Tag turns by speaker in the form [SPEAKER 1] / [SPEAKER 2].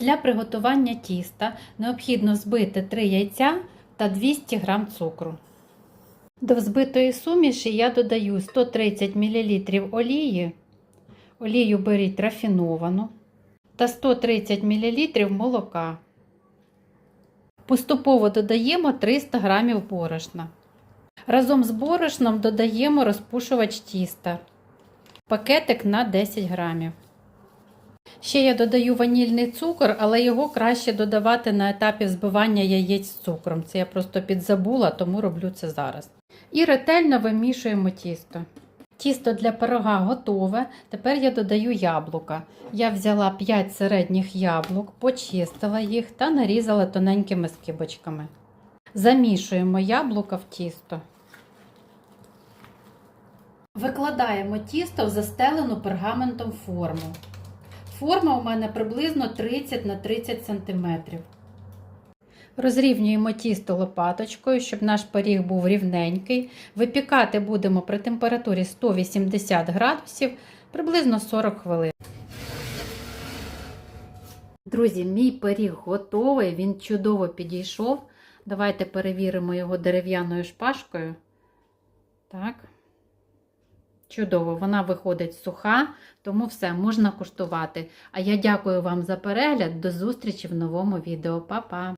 [SPEAKER 1] Для приготування тіста необхідно збити 3 яйця та 200 г цукру. До взбитої суміші я додаю 130 мл олії. Олію беріть рафіновану та 130 мл молока. Поступово додаємо 300 г борошна. Разом з борошном додаємо розпушувач тіста. Пакетик на 10 грамів. Ще я додаю ванільний цукор, але його краще додавати на етапі збивання яєць з цукром. Це я просто підзабула, тому роблю це зараз. І ретельно вимішуємо тісто. Тісто для пирога готове. Тепер я додаю яблука. Я взяла 5 середніх яблук, почистила їх та нарізала тоненькими скибочками. Замішуємо яблука в тісто. Викладаємо тісто в застелену пергаментом форму. Форма у мене приблизно 30 на 30 см. Розрівнюємо тісто лопаточкою, щоб наш пиріг був рівненький. Випікати будемо при температурі 180 градусів приблизно 40 хвилин. Друзі, мій пиріг готовий, він чудово підійшов. Давайте перевіримо його дерев'яною шпажкою. Так. Чудово, вона виходить суха, тому все можна куштувати. А я дякую вам за перегляд. До зустрічі в новому відео. Па-па!